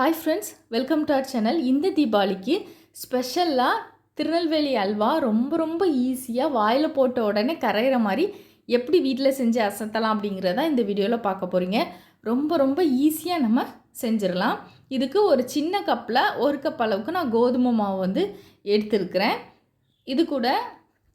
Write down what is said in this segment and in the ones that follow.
Hi friends welcome to our channel இந்த தீபாவளிக்கு ஸ்பெஷலாக திருநெல்வேலி அல்வா ரொம்ப ரொம்ப ஈஸியாக வாயில் போட்ட உடனே கரையிற மாதிரி எப்படி வீட்டில் செஞ்சு அசத்தலாம் அப்படிங்கிறத இந்த வீடியோவில் பார்க்க போகிறீங்க ரொம்ப ரொம்ப ஈஸியாக நம்ம செஞ்சிடலாம். இதுக்கு ஒரு சின்ன கப்பில் ஒரு கப் அளவுக்கு நான் கோதுமை மாவு வந்து எடுத்துருக்கிறேன். இது கூட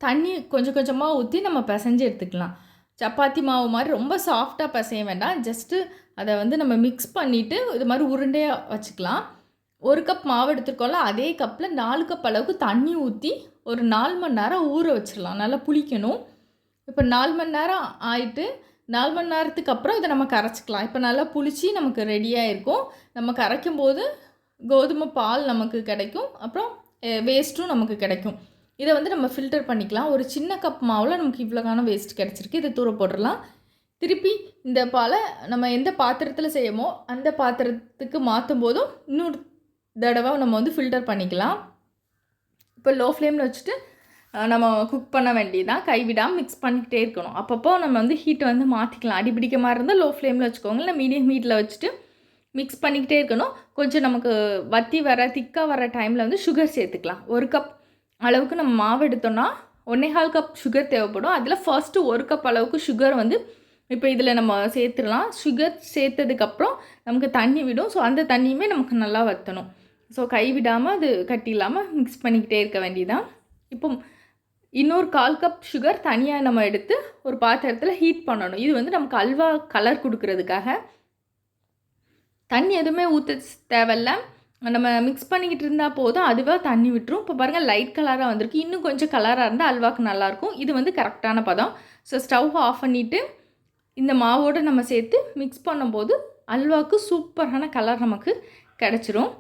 தண்ணி கொஞ்சம் கொஞ்சமாக ஊற்றி நம்ம பிசைஞ்சு எடுத்துக்கலாம். சப்பாத்தி மாவு மாதிரி ரொம்ப சாஃப்டாக பசைய வேண்டாம். ஜஸ்ட்டு அதை வந்து நம்ம மிக்ஸ் பண்ணிவிட்டு இது மாதிரி உருண்டையாக வச்சுக்கலாம். ஒரு கப் மாவு எடுத்துருக்கோம்ல அதே கப்பில் நாலு கப் அளவுக்கு தண்ணி ஊற்றி ஒரு நாலு மணி நேரம் ஊற வச்சிடலாம். நல்லா புளிக்கணும். இப்போ நாலு மணி நேரம் ஆயிட்டு நாலு மணி நேரத்துக்கு அப்புறம் இதை நம்ம கரைச்சிக்கலாம். இப்போ நல்லா புளிச்சு நமக்கு ரெடியாக இருக்கும் நம்ம கரைக்கும் போது கோதுமை பால் நமக்கு கிடைக்கும். அப்புறம் வேஸ்ட்டும் நமக்கு கிடைக்கும். இதை வந்து நம்ம ஃபில்டர் பண்ணிக்கலாம். ஒரு சின்ன கப் மாவில் நமக்கு இவ்வளோக்கான வேஸ்ட் கிடச்சிருக்கு. இதை தூர போட்டுடலாம். திருப்பி இந்த பாலை நம்ம எந்த பாத்திரத்தில் செய்யமோ அந்த பாத்திரத்துக்கு மாற்றும் போதும் இன்னொரு தடவை நம்ம வந்து ஃபில்டர் பண்ணிக்கலாம். இப்போ லோ ஃப்ளேமில் வச்சுட்டு நம்ம குக் பண்ண வேண்டியதான் கைவிடாமல் மிக்ஸ் பண்ணிக்கிட்டே இருக்கணும். அப்பப்போ நம்ம வந்து ஹீட்டை வந்து மாற்றிக்கலாம் அடி பிடிக்க மாதிரி இருந்தால் லோ ஃப்ளேமில் வச்சுக்கோங்க. இல்லை மீடியம் ஹீட்டில் வச்சுட்டு மிக்ஸ் பண்ணிக்கிட்டே இருக்கணும். கொஞ்சம் நமக்கு வத்தி வர திக்காக வர டைமில் வந்து சுகர் சேர்த்துக்கலாம். ஒரு கப் அளவுக்கு நம்ம மாவு எடுத்தோன்னா ஒன்றேகால் கப் சுகர் தேவைப்படும். அதில் ஃபர்ஸ்ட்டு ஒரு கப் அளவுக்கு சுகர் வந்து இப்போ இதில் நம்ம சேர்த்துடலாம். சுகர் சேர்த்ததுக்கப்புறம் நமக்கு தண்ணி விடும். ஸோ அந்த தண்ணியுமே நமக்கு நல்லா வற்றணும் ஸோ கை விடாமல் அது கட்டி இல்லாமல் மிக்ஸ் பண்ணிக்கிட்டே இருக்க வேண்டியதான் இப்போ இன்னொரு கால் கப் சுகர் தனியாக நம்ம எடுத்து ஒரு பாத்திரத்தில் ஹீட் பண்ணணும். இது வந்து நமக்கு அல்வா கலர் கொடுக்கறதுக்காக. தண்ணி எதுவுமே ஊற்ற தேவையில்ல. நம்ம மிக்ஸ் பண்ணிக்கிட்டு இருந்தால் போதும். அதுவே தண்ணி விட்டுரும். இப்போ பாருங்கள் லைட் கலராக வந்திருக்கு. இன்னும் கொஞ்சம் கலராக இருந்தால் அல்வாக்கு நல்லாயிருக்கும் இது வந்து கரெக்டான பதம். ஸோ ஸ்டவ் ஆஃப் பண்ணிவிட்டு இந்த மாவோடு நம்ம சேர்த்து மிக்ஸ் பண்ணும்போது அல்வாவுக்கு சூப்பரான கலர் நமக்கு கிடச்சிரும்.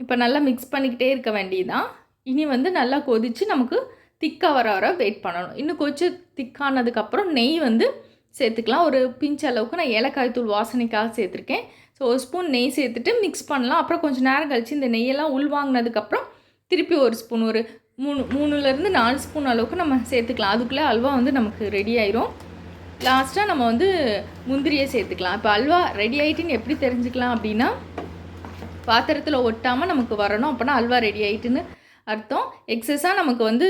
இப்போ நல்லா மிக்ஸ் பண்ணிக்கிட்டே இருக்க வேண்டியதுதான். இனி வந்து நல்லா கொதித்து நமக்கு திக்காக வர வர வெயிட் பண்ணணும். இன்னும் கொஞ்சம் திக்கானதுக்கப்புறம் நெய் வந்து சேர்த்துக்கலாம். ஒரு பிஞ்ச் அளவுக்கு நான் ஏலக்காய் தூள் வாசனைக்காக சேர்த்துருக்கேன். ஸோ ஒரு ஸ்பூன் நெய் சேர்த்துட்டு மிக்ஸ் பண்ணலாம். அப்புறம் கொஞ்சம் நேரம் கழித்து இந்த நெய்யெல்லாம் உள்வாங்கினதுக்கப்புறம் திருப்பி ஒரு ஸ்பூன் ஒரு மூணு மூணுலேருந்து நாலு ஸ்பூன் அளவுக்கு நம்ம சேர்த்துக்கலாம். அதுக்குள்ளே அல்வா வந்து நமக்கு ரெடி ஆயிரும். லாஸ்ட்டாக நம்ம வந்து முந்திரியை சேர்த்துக்கலாம். இப்போ அல்வா ரெடி ஆயிட்டுன்னு எப்படி தெரிஞ்சுக்கலாம் அப்படின்னா பாத்திரத்தில் ஒட்டாமல் நமக்கு வரணும். அப்போனா அல்வா ரெடி ஆயிட்டுன்னு அர்த்தம். எக்ஸஸாக நமக்கு வந்து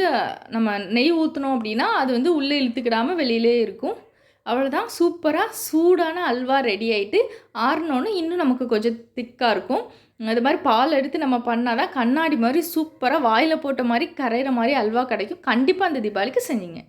நம்ம நெய் ஊற்றினோம் அப்படின்னா அது வந்து உள்ளே இழுத்துக்கிடாமல் வெளியிலே இருக்கும். அவ்வளோதான் சூப்பராக சூடான அல்வா ரெடி ஆகிட்டு ஆறினோன்னு இன்னும் நமக்கு கொஞ்சம் திக்காக இருக்கும். அது மாதிரி பால் எடுத்து நம்ம பண்ணால் தான் கண்ணாடி மாதிரி சூப்பராக வாயில் போட்ட மாதிரி கரையிற மாதிரி அல்வா கிடைக்கும். கண்டிப்பாக அந்த தீபாவளிக்கு செஞ்சீங்க.